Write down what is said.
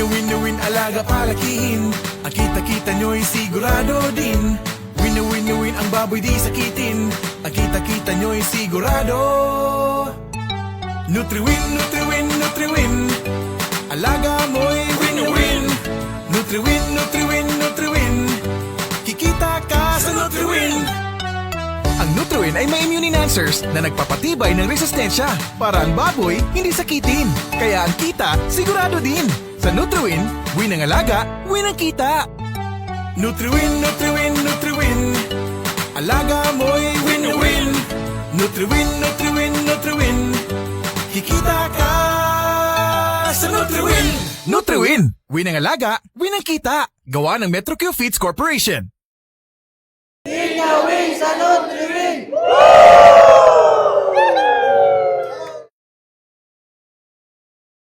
Win-win-win alaga palakihin. Ang kita-kita nyo'y sigurado din. Win-win-win ang baboy di sakitin. Ang kita-kita nyo'y sigurado. Nutriwin, Nutriwin, Nutriwin. Alaga mo'y win-win. Nutriwin, Nutriwin, Nutriwin. Kikita ka sa Nutriwin. Ang Nutriwin ay may immune enhancers na nagpapatibay ng resistensya. Para ang baboy hindi sakitin. Kaya ang kita sigurado din. Sa Nutriwin, win ang alaga, win ang kita. Nutriwin, Nutriwin, Nutriwin. Alaga mo'y win-win. Nutriwin, Nutriwin, Nutriwin. Kikita ka sa Nutriwin. Nutriwin, win ang alaga, win ang kita. Gawa ng Metro Q Feeds Corporation. Nutriwin!